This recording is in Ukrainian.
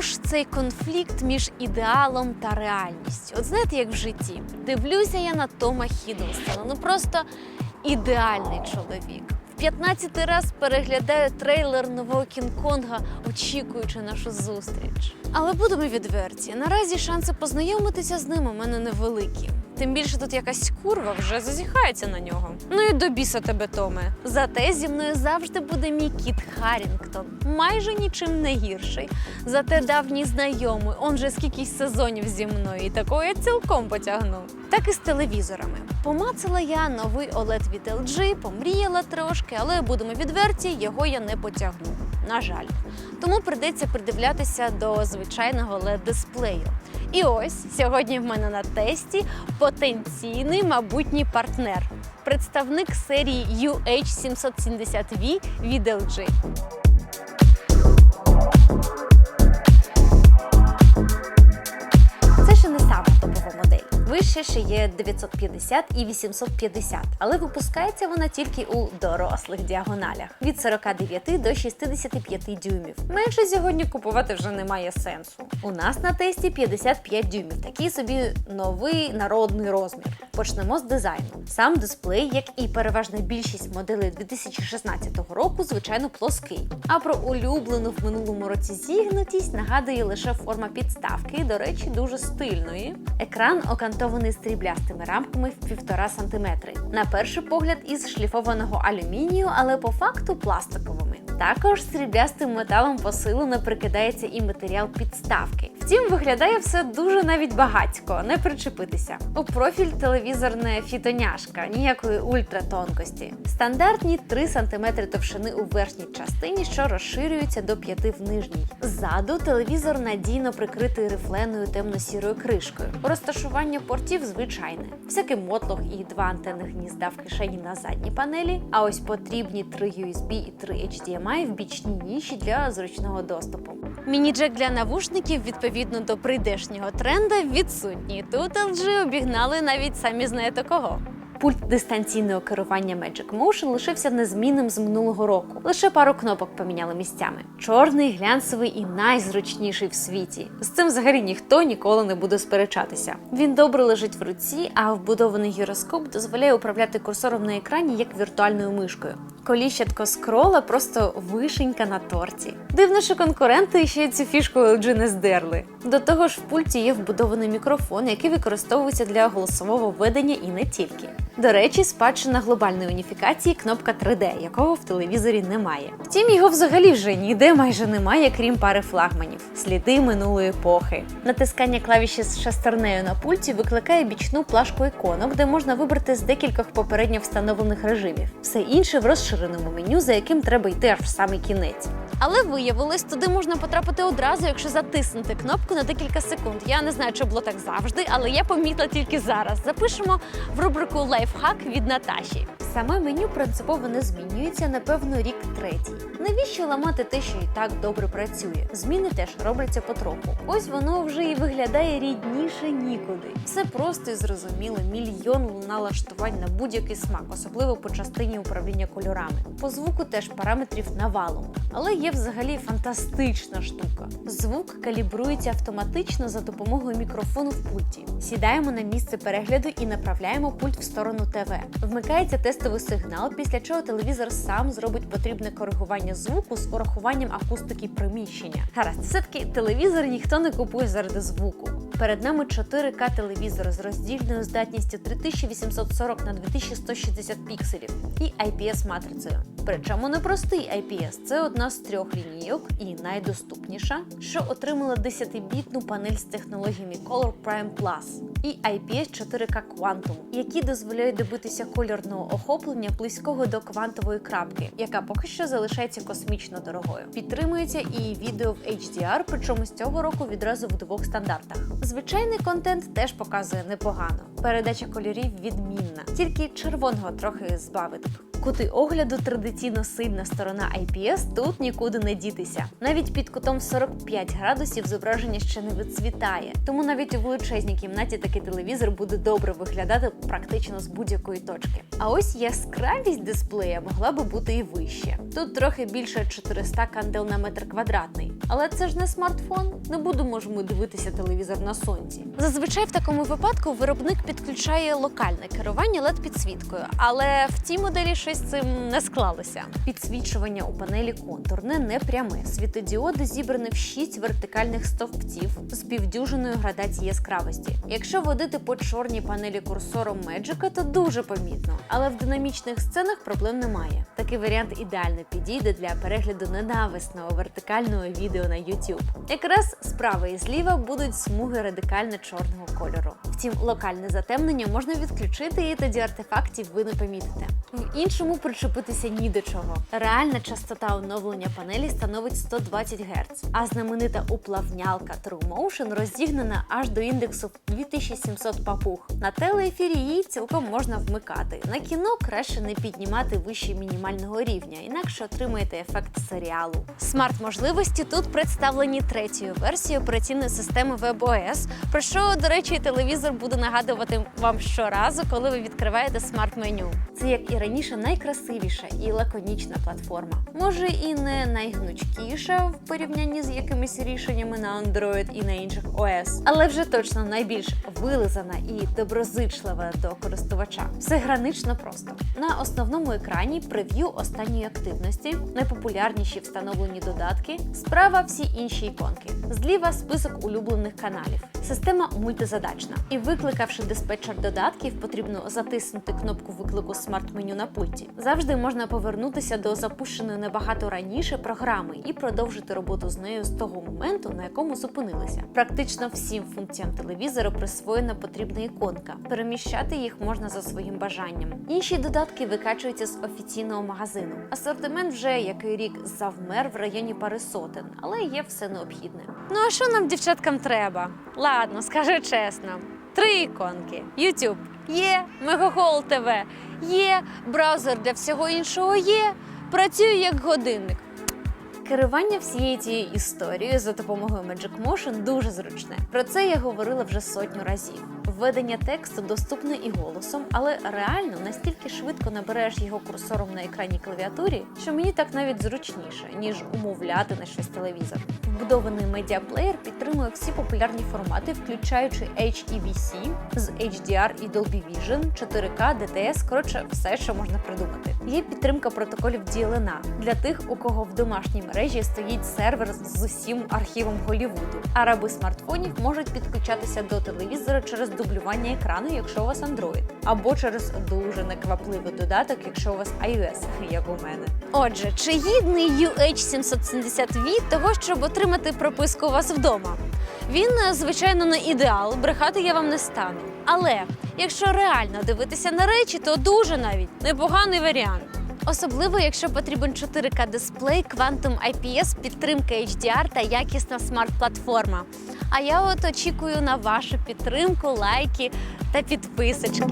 Ж цей конфлікт між ідеалом та реальністю. От знаєте, як в житті. Дивлюся я на Тома Хіддлстона. Ну просто ідеальний чоловік. В 15 раз переглядаю трейлер нового Кінг-Конга, очікуючи нашу зустріч. Але будемо відверті. Наразі шанси познайомитися з ним у мене невеликі. Тим більше тут якась курва вже зазіхається на нього. Ну і до біса тебе, Томе. Зате зі мною завжди буде мій кіт Харрінгтон, майже нічим не гірший. Зате давній знайомий, он же скільки сезонів зі мною, і такого я цілком потягну. Так і з телевізорами. Помацала я новий OLED від LG, помріяла трошки, але будемо відверті, його я не потягну. На жаль. Тому прийдеться придивлятися до звичайного led дисплею. І ось сьогодні в мене на тесті потенційний мабутній партнер, представник серії UH770V від LG. Вище ще є 950 і 850, але випускається вона тільки у дорослих діагоналях від 49 до 65 дюймів. Менше сьогодні купувати вже немає сенсу. У нас на тесті 55 дюймів, такий собі новий народний розмір. Почнемо з дизайну. Сам дисплей, як і переважна більшість моделей 2016 року, звичайно, плоский. А про улюблену в минулому році зігнутість нагадує лише форма підставки, до речі, дуже стильної. Екран окантований стріблястими рамками в 1,5 см. На перший погляд із шліфованого алюмінію, але по факту пластиковими. Також сріблястим металом посилено прикидається і матеріал підставки. Втім, виглядає все дуже навіть багатько, не причепитися. У профіль телевізор не фітоняшка, ніякої ультратонкості. Стандартні 3 см товщини у верхній частині, що розширюються до 5 в нижній. Ззаду телевізор надійно прикритий рифленою темно-сірою кришкою. Розташування портів звичайне. Всякий мотлох і два антенних гнізда в кишені на задній панелі. А ось потрібні 3 USB і 3 HDMI в бічній ніші для зручного доступу. Міні-джек для навушників відповідно до прийдешнього тренда відсутній. Тут LG обігнали навіть самі знаєте кого. Пульт дистанційного керування Magic Motion лишився незмінним з минулого року. Лише пару кнопок поміняли місцями. Чорний, глянцевий і найзручніший в світі. З цим взагалі ніхто ніколи не буде сперечатися. Він добре лежить в руці, а вбудований гіроскоп дозволяє управляти курсором на екрані як віртуальною мишкою. Коліщатко скрола просто вишенька на торті. Дивно, що конкуренти ще цю фішку LG не здерли. До того ж, в пульті є вбудований мікрофон, який використовується для голосового ведення і не тільки. До речі, спадщина глобальної уніфікації кнопка 3D, якого в телевізорі немає. Втім, його взагалі вже ніде майже немає, крім пари флагманів, сліди минулої епохи. Натискання клавіші з шестернею на пульті викликає бічну плашку іконок, де можна вибрати з декількох попередньо встановлених режимів. Все інше в розширеному меню, за яким треба йти аж в самий кінець. Але виявилось, туди можна потрапити одразу, якщо затиснути кнопку на декілька секунд. Я не знаю, чи було так завжди, але я помітила тільки зараз. Запишемо в рубрику Лайфхак від Наташі. Саме меню принципово не змінюється, напевно, рік третій. Навіщо ламати те, що і так добре працює? Зміни теж робляться потроху. Ось воно вже і виглядає рідніше нікуди. Все просто і зрозуміло, мільйон налаштувань на будь-який смак, особливо по частині управління кольорами. По звуку теж параметрів навалом. Але є взагалі фантастична штука. Звук калібрується автоматично за допомогою мікрофону в пульті. Сідаємо на місце перегляду і направляємо пульт в сторону ТВ. Вмикається тестовий сигнал, після чого телевізор сам зробить потрібне коригування звуку з урахуванням акустики приміщення. Гаразд, все-таки телевізор ніхто не купує заради звуку. Перед нами 4К телевізор з роздільною здатністю 3840 на 2160 пікселів і IPS матрицею. Причому не простий IPS, це одна з трьох лінійок і найдоступніша, що отримала 10-бітну панель з технологіями Color Prime Plus і IPS 4K Quantum, які дозволяють добитися кольорного охоплення близького до квантової крапки, яка поки що залишається космічно дорогою. Підтримується і відео в HDR, причому з цього року відразу в двох стандартах. Звичайний контент теж показує непогано. Передача кольорів відмінна, тільки червоного трохи збавити. Кути огляду традиційно сильна сторона IPS, тут нікуди не дітися. Навіть під кутом 45 градусів зображення ще не вицвітає, тому навіть у величезній кімнаті такий телевізор буде добре виглядати практично з будь-якої точки. А ось яскравість дисплея могла би бути і вище. Тут трохи більше 400 кандел на метр квадратний. Але це ж не смартфон. Не будемо ж ми дивитися телевізор на сонці. Зазвичай в такому випадку виробник підключає локальне керування led підсвіткою, але в цій моделі щось з цим не склалося. Підсвічування у панелі контурне не пряме. Світодіоди зібрані в 6 вертикальних стовпців з півдюжиною градації яскравості. Якщо водити по чорній панелі курсором Magic, то дуже помітно. Але в динамічних сценах проблем немає. Такий варіант ідеально підійде для перегляду ненависного вертикального відео на YouTube. Якраз справа і зліва будуть смуги радикально чорного кольору. Втім, локальне затемнення можна відключити, і тоді артефактів ви не помітите. В іншому причепитися ні до чого. Реальна частота оновлення панелі становить 120 Гц, а знаменита уплавнялка TrueMotion розігнана аж до індексу 2700 папуг. На телеефірі її цілком можна вмикати. На кіно краще не піднімати вище мінімального рівня, інакше отримаєте ефект серіалу. Смарт-можливості тут представлені третьою версією операційної системи WebOS, про що, до речі, телевізор буде нагадувати вам щоразу, коли ви відкриваєте смарт-меню. Це як і раніше найкрасивіша і лаконічна платформа. Може і не найгнучкіша в порівнянні з якимись рішеннями на Android і на інших OS, але вже точно найбільш вилизана і доброзичлива до користувача. Все гранично просто. На основному екрані прев'ю останньої активності, найпопулярніші встановлені додатки, справа всі інші іконки. Зліва список улюблених каналів. Система мультизадачна. І викликавши диспетчер додатків, потрібно затиснути кнопку виклику смарт-меню на пульті. Завжди можна повернутися до запущеної набагато раніше програми і продовжити роботу з нею з того моменту, на якому зупинилися. Практично всім функціям телевізора присвоєна потрібна іконка. Переміщати їх можна за своїм бажанням. Інші додатки викачуються з офіційного магазину. Асортимент вже який рік завмер в районі пари сотень, але є все необхідне. Ну а що нам дівчаткам треба? Ладно, скажи чесно. Три іконки: YouTube є, Мегагол ТВ є, браузер для всього іншого є. Працюю як годинник. Керування всією цією історією за допомогою Magic Motion дуже зручне. Про це я говорила вже сотню разів. Введення тексту доступне і голосом, але реально настільки швидко набереш його курсором на екрані клавіатурі, що мені так навіть зручніше, ніж умовляти на щось телевізор. Вбудований медіаплеєр підтримує всі популярні формати, включаючи HEVC з HDR і Dolby Vision, 4K, DTS, коротше, все, що можна придумати. Є підтримка протоколів DLNA для тих, у кого в домашній мережі стоїть сервер з усім архівом Голлівуду. А раби смартфонів можуть підключатися до телевізора через дублювання екрану, якщо у вас Android, або через дуже неквапливий додаток, якщо у вас iOS, як у мене. Отже, чи гідний UH770V того, щоб отримати прописку у вас вдома? Він, е, звичайно, не ідеал, брехати я вам не стану. Але якщо реально дивитися на речі, то дуже навіть непоганий варіант. Особливо, якщо потрібен 4К дисплей, Quantum IPS, підтримка HDR та якісна смарт-платформа. А я от очікую на вашу підтримку, лайки та підписочки.